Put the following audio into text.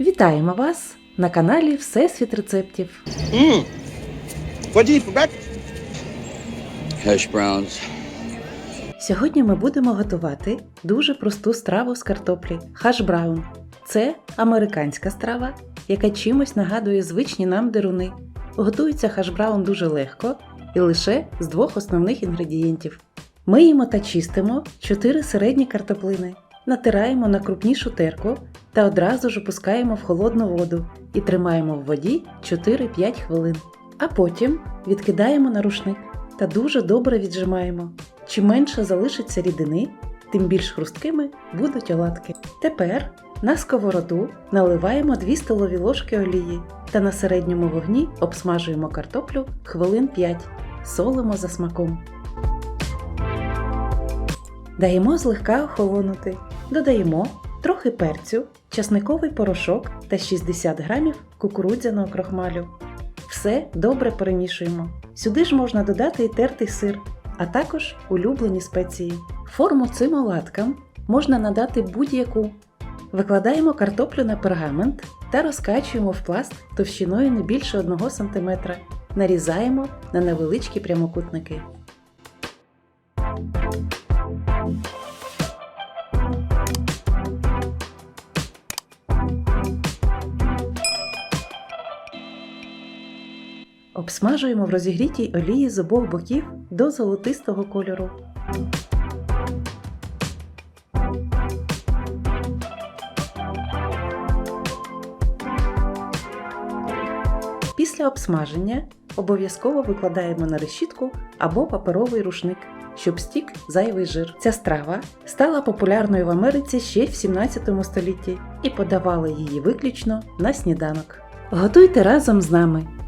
Вітаємо вас на каналі Всесвіт рецептів. What do you eat for? Hash browns. Сьогодні ми будемо готувати дуже просту страву з картоплі хаш браун. Це американська страва, яка чимось нагадує звичні нам деруни. Готується хаш браун дуже легко і лише з двох основних інгредієнтів. Миємо та чистимо 4 середні картоплини, натираємо на крупнішу терку та одразу ж опускаємо в холодну воду і тримаємо в воді 4-5 хвилин. А потім відкидаємо на рушник та дуже добре віджимаємо. Чим менше залишиться рідини, тим більш хрусткими будуть оладки. Тепер на сковороду наливаємо 2 столові ложки олії та на середньому вогні обсмажуємо картоплю хвилин 5, солимо за смаком. Даємо злегка охолонути. Додаємо трохи перцю, часниковий порошок та 60 грамів кукурудзяного крохмалю. Все добре перемішуємо. Сюди ж можна додати і тертий сир, а також улюблені спеції. Форму цим оладкам можна надати будь-яку. Викладаємо картоплю на пергамент та розкачуємо в пласт товщиною не більше 1 см. Нарізаємо на невеличкі прямокутники. Обсмажуємо в розігрітій олії з обох боків до золотистого кольору. Після обсмаження обов'язково викладаємо на решітку або паперовий рушник, щоб стік зайвий жир. Ця страва стала популярною в Америці ще в 17 столітті і подавали її виключно на сніданок. Готуйте разом з нами,